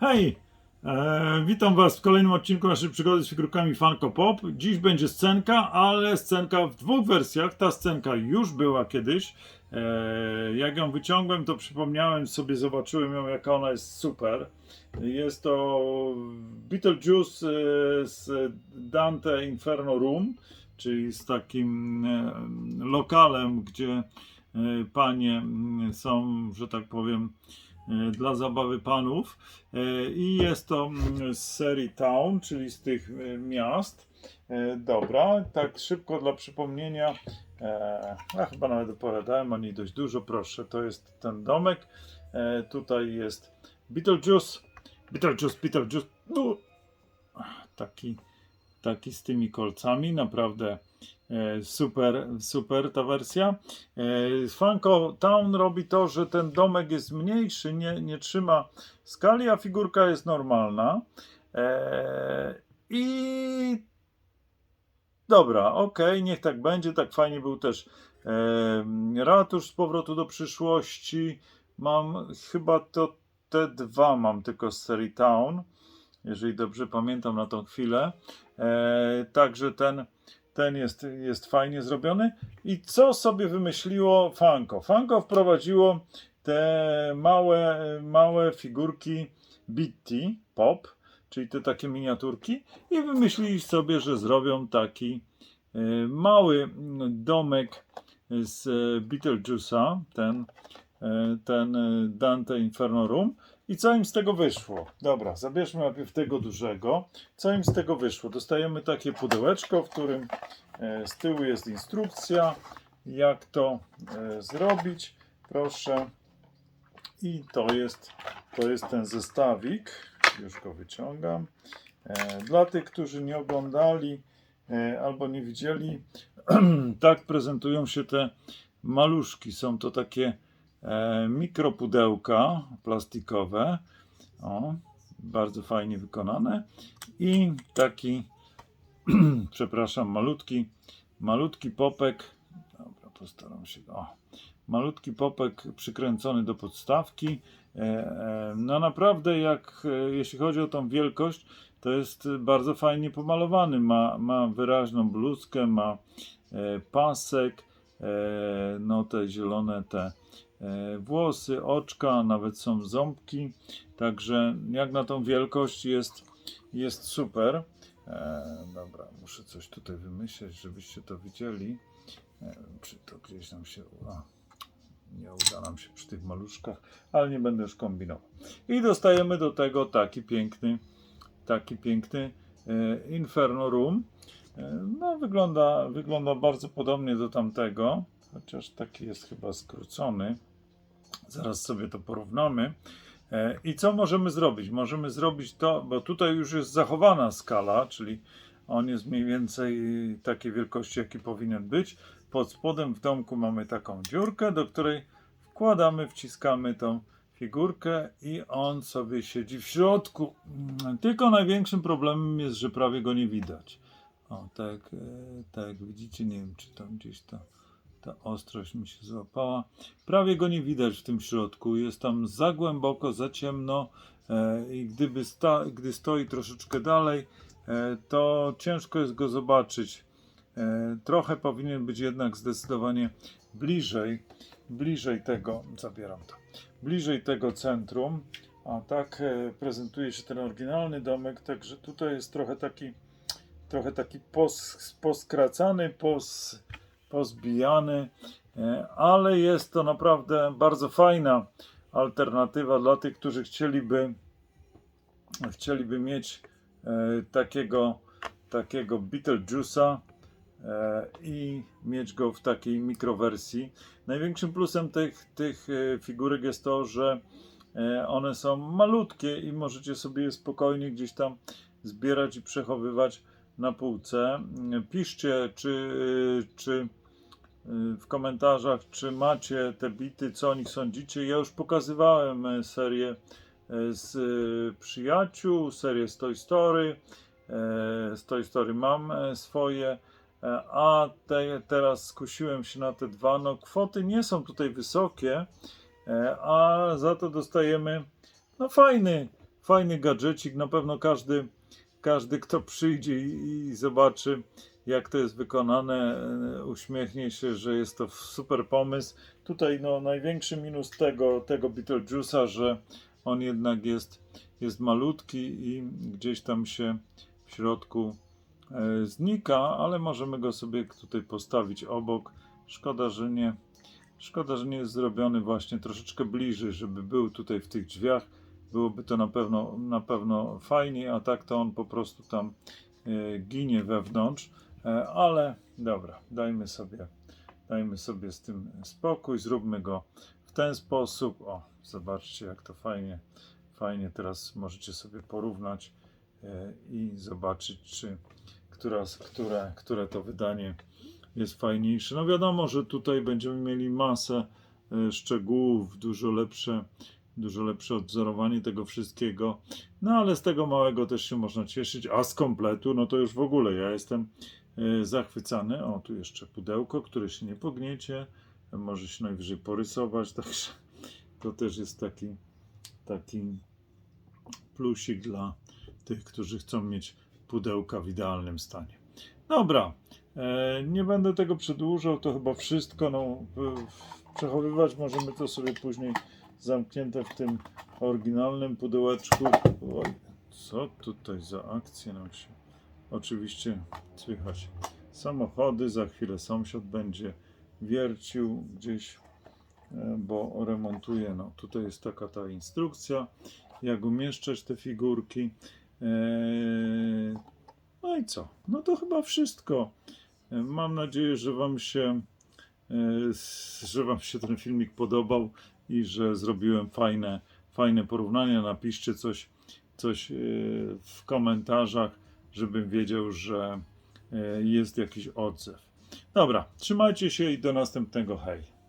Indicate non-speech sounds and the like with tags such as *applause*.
Hej! E, witam Was w kolejnym odcinku naszej przygody z figurkami Funko Pop. Dziś będzie scenka, ale scenka w dwóch wersjach. Ta scenka już była kiedyś. E, jak ją wyciągłem, to przypomniałem sobie, zobaczyłem ją, jaka ona jest super. Jest to Beetlejuice e, z Dante Inferno Room, czyli z takim e, lokalem, gdzie e, panie mm, są, że tak powiem, dla zabawy panów. E, I jest to mm, z serii Town, czyli z tych e, miast. E, Dobra, tak szybko dla przypomnienia. e, Ja chyba nawet opowiadałem o niej dość dużo, proszę. To jest ten domek. E, Tutaj jest Beetlejuice. Beetlejuice, Beetlejuice. No, taki, taki z tymi kolcami, naprawdę e, super, super ta wersja. E, Funko Town robi to, że ten domek jest mniejszy, nie, nie trzyma skali, a figurka jest normalna. E, I dobra, okej, niech tak będzie. Tak fajnie był też ratusz z powrotu do przyszłości. Mam chyba to te dwa mam tylko z serii Town, jeżeli dobrze pamiętam na tą chwilę. E, także ten, ten jest, jest fajnie zrobiony. I co sobie wymyśliło Funko? Funko wprowadziło te małe, małe figurki Bitty Pop, czyli te takie miniaturki, i wymyślili sobie, że zrobią taki e, mały domek z Beetlejuice'a, ten, e, ten Dante Inferno Room. I co im z tego wyszło? Dobra, zabierzmy najpierw tego dużego. Co im z tego wyszło? Dostajemy takie pudełeczko, w którym e, z tyłu jest instrukcja, jak to e, zrobić. Proszę. I to jest, to jest ten zestawik. Już go wyciągam. E, Dla tych, którzy nie oglądali albo nie widzieli, *clears throat* tak prezentują się te maluszki. Są to takie mikropudełka plastikowe. O, bardzo fajnie wykonane. I taki, *clears throat* przepraszam, malutki, malutki popek. Dobra, postaram się. O, malutki popek przykręcony do podstawki. E, e, No naprawdę, jak e, jeśli chodzi o tą wielkość, to jest bardzo fajnie pomalowany. Ma, ma wyraźną bluzkę, ma e, pasek, e, no te zielone te e, włosy, oczka, nawet są ząbki. Także jak na tą wielkość jest, jest super. E, dobra, muszę coś tutaj wymyśleć, żebyście to widzieli. Nie wiem, czy to gdzieś nam się uda. Nie uda nam się przy tych maluszkach, ale nie będę już kombinował. I dostajemy do tego taki piękny, taki piękny e, Inferno Room. E, no, wygląda, wygląda bardzo podobnie do tamtego, chociaż taki jest chyba skrócony. Zaraz sobie to porównamy. E, I co możemy zrobić? Możemy zrobić to, bo tutaj już jest zachowana skala, czyli on jest mniej więcej takiej wielkości, jaki powinien być. Pod spodem w domku mamy taką dziurkę, do której wkładamy, wciskamy tą figurkę i on sobie siedzi w środku. Tylko największym problemem jest, że prawie go nie widać. O, tak, e, tak widzicie, nie wiem, czy tam gdzieś ta, ta ostrość mi się złapała. Prawie go nie widać w tym środku. Jest tam za głęboko, za ciemno e, i gdyby sta, gdy stoi troszeczkę dalej, e, to ciężko jest go zobaczyć. E, trochę powinien być jednak zdecydowanie bliżej, bliżej tego, zabieram to, bliżej tego centrum. A tak prezentuje się ten oryginalny domek, także tutaj jest trochę taki, trochę taki pos, poskracany, pos, pozbijany, e, ale jest to naprawdę bardzo fajna alternatywa dla tych, którzy chcieliby, chcieliby mieć e, takiego, takiego Beetlejuice'a e, i mieć go w takiej mikrowersji. Największym plusem tych, tych figurek jest to, że one są malutkie i możecie sobie je spokojnie gdzieś tam zbierać i przechowywać na półce. Piszcie, czy, czy w komentarzach, czy macie te bity, co o nich sądzicie. Ja już pokazywałem e, serię e, z przyjaciół, serię z Toy Story. Z Toy Story mam swoje, a te, teraz skusiłem się na te dwa. No, kwoty nie są tutaj wysokie, a za to dostajemy no, fajny, fajny gadżecik. Na pewno każdy, każdy kto przyjdzie i, i zobaczy, jak to jest wykonane, e, uśmiechnie się, że jest to super pomysł. Tutaj no, największy minus tego, tego Beetlejuice'a, że on jednak jest, jest malutki i gdzieś tam się w środku e, znika, ale możemy go sobie tutaj postawić obok. Szkoda, że nie, szkoda, że nie jest zrobiony właśnie troszeczkę bliżej, żeby był tutaj w tych drzwiach. Byłoby to na pewno, na pewno fajniej, a tak to on po prostu tam e, ginie wewnątrz. E, ale dobra, dajmy sobie, dajmy sobie z tym spokój, zróbmy go w ten sposób. O, zobaczcie, jak to fajnie, fajnie teraz możecie sobie porównać e, i zobaczyć, czy która, które, które to wydanie jest fajniejsze. No wiadomo, że tutaj będziemy mieli masę e, szczegółów, dużo lepsze, dużo lepsze odwzorowanie tego wszystkiego. No ale z tego małego też się można cieszyć, a z kompletu, no to już w ogóle ja jestem zachwycany. O, tu jeszcze pudełko, które się nie pogniecie, może się najwyżej porysować, *laughs* także to też jest taki, taki plusik dla tych, którzy chcą mieć pudełka w idealnym stanie. Dobra, e, nie będę tego przedłużał, to chyba wszystko. No, przechowywać możemy to sobie później zamknięte w tym oryginalnym pudełeczku. Oj, co tutaj za akcje nam się oczywiście słychać. Samochody, za chwilę sąsiad będzie wiercił gdzieś, e, bo remontuje. No, tutaj jest taka ta instrukcja, jak umieszczać te figurki. Eee, no i co? No to chyba wszystko. E, Mam nadzieję, że Wam się, e, że Wam się ten filmik podobał i że zrobiłem fajne, fajne porównania. Napiszcie coś, coś e, w komentarzach, żebym wiedział, że e, jest jakiś odzew. Dobra, trzymajcie się i do następnego. Hej.